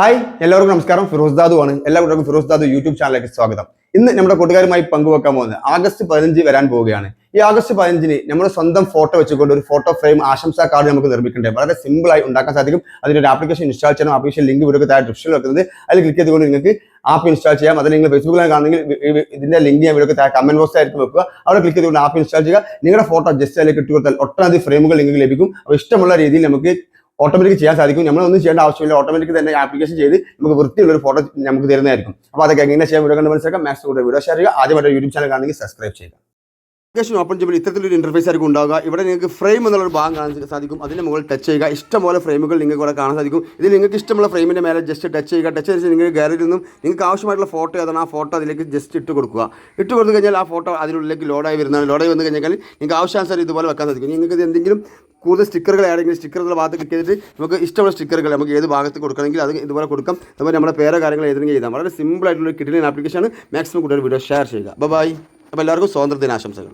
Hi എല്ലാവർക്കും നമസ്കാരം. ഫിറോസ് ദാദു ആണ്. എല്ലാ കൂട്ടർക്കും ഫിറോസ് ദാദു യൂട്യൂബ് ചാനലിലേക്ക് സ്വാഗതം. ഇന്ന് നമ്മുടെ കൂട്ടുകാരുമായി പങ്കുവെക്കാൻ പോകുന്നത് ആഗസ്റ്റ് പതിനഞ്ച് വരാൻ പോവുകയാണ്. ഈ ആഗസ്റ്റ് പതിനഞ്ചിന് നമ്മുടെ സ്വന്തം ഫോട്ടോ വെച്ചുകൊണ്ട് ഒരു ഫോട്ടോ ഫ്രെയിം ആശംസാ കാർഡ് നമുക്ക് നിർമ്മിക്കേണ്ടത് വളരെ സിമ്പിൾ ആയി ഉണ്ടാക്കാൻ സാധിക്കും. അതിനൊരു ആപ്ലിക്കേഷൻ ഇൻസ്റ്റാൾ ചെയ്യണം. ആപ്ലിക്കേഷൻ ലിങ്ക് ഇവിടെ താഴെ ഡിസ്ക്രിപ്ഷനിൽ വെക്കുന്നത്. അതിൽ ക്ലിക്ക് ചെയ്തുകൊണ്ട് നിങ്ങൾക്ക് ആപ്പ് ഇൻസ്റ്റാൾ ചെയ്യാം. അതിൽ നിങ്ങൾ ഫേസ്ബുക്കിലാണ് കാണുന്നെങ്കിൽ ഇതിന്റെ ലിങ്ക് ഞാൻ ഇവിടെ താഴെ കമന്റ് ബോക്സ് ആയിരിക്കും വെക്കുക. അവിടെ ക്ലിക്ക് ചെയ്തുകൊണ്ട് ആപ്പ് ഇൻസ്റ്റാൾ ചെയ്യുക. നിങ്ങളുടെ ഫോട്ടോ ജസ്റ്റ് അതിലേക്ക് ഇട്ട് കൊടുത്താൽ ഒട്ടനവധി ഫ്രെയിമുകൾ നിങ്ങൾക്ക് ലഭിക്കും. അപ്പോൾ ഇഷ്ടമുള്ള രീതിയിൽ നമുക്ക് ഓട്ടോമാറ്റിക് ചെയ്യാൻ സാധിക്കും. നമ്മളൊന്നും ചെയ്യേണ്ട ആവശ്യമില്ല. ഓട്ടോമാറ്റിക് തന്നെ ആപ്ലിക്കേഷൻ ചെയ്ത് നമുക്ക് വൃത്തിയുള്ള ഒരു ഫോട്ടോ നമുക്ക് തരുന്നതായിരിക്കും. അപ്പോൾ അതൊക്കെ എങ്ങനെ ചെയ്യാൻ വീഡിയോ കണ്ട് മനസ്സിലാക്കാം. മാക്സ് കൂടെ വീഡിയോ ഷെയർ ചെയ്യുക. ആദ്യമായിട്ട് യൂട്യൂബ് ചാനൽ കാണണമെങ്കിൽ സബ്സ്ക്രൈബ് ചെയ്യുക. ആപ്ലിക്കേഷൻ ഓപ്പൺ ചെയ്യുമ്പോൾ ഇത്തരത്തിലൊരു ഇന്റർഫേസ് ആയിരിക്കും ഉണ്ടാവുക. ഇവിടെ നിങ്ങൾക്ക് ഫ്രെയിം എന്നുള്ളൊരു ഭാഗം കാണാൻ സാധിക്കും. അതിന്റെ മുകളിൽ ടച്ച് ചെയ്യുക. ഇഷ്ടംപോലെ ഫ്രെയിമുകൾ നിങ്ങൾക്ക് ഇവിടെ കാണാൻ സാധിക്കും. ഇതിൽ നിങ്ങൾക്ക് ഇഷ്ടമുള്ള ഫ്രെയിമിന്റെ മേലെ ജസ്റ്റ് ടച്ച് ചെയ്യുക. ടച്ച് ചെയ്ത് നിങ്ങൾക്ക് ഗാലറിയിൽ നിന്നും നിങ്ങൾക്ക് ആവശ്യമായിട്ടുള്ള ഫോട്ടോ ഏതാണ്? ആ ഫോട്ടോ അതിലേക്ക് ജസ്റ്റ് ഇട്ട് കൊടുക്കുക. ഇട്ട് കൊടുത്തു കഴിഞ്ഞാൽ ആ ഫോട്ടോ അതിനുള്ളിലേക്ക് ലോഡായി വരുന്നതാണ്. ലോഡായി വന്നു കഴിഞ്ഞാൽ നിങ്ങൾക്ക് ആവശ്യാനുസരം ഇതുപോലെ വെക്കാൻ സാധിക്കും. നിങ്ങൾക്ക് ഇത് എന്തെങ്കിലും കൂടുതൽ സ്റ്റിക്കറുകൾ ആണെങ്കിൽ സ്റ്റിക്കറുകളുടെ ഭാഗത്ത് ക്ലിക്ക് ചെയ്തിട്ട് നമുക്ക് ഇഷ്ടമുള്ള സ്റ്റിക്കറുകൾ നമുക്ക് ഏത് ഭാഗത്ത് കൊടുക്കണമെങ്കിൽ അത് ഇതുപോലെ കൊടുക്കാം. അതുപോലെ നമ്മുടെ പേരോ കാര്യങ്ങൾ ഏതെങ്കിലും ചെയ്താൽ വളരെ സിമ്പിൾ ആയിട്ടുള്ള കിട്ടുന്ന ആപ്ലിക്കേഷനാണ് മാക്സിമം കൂടുതൽ വീഡിയോ ഷെയർ ചെയ്യുക. ബൈ അപ്പോൾ എല്ലാവർക്കും സ്വാതന്ത്ര്യ ദിനാശംസകൾ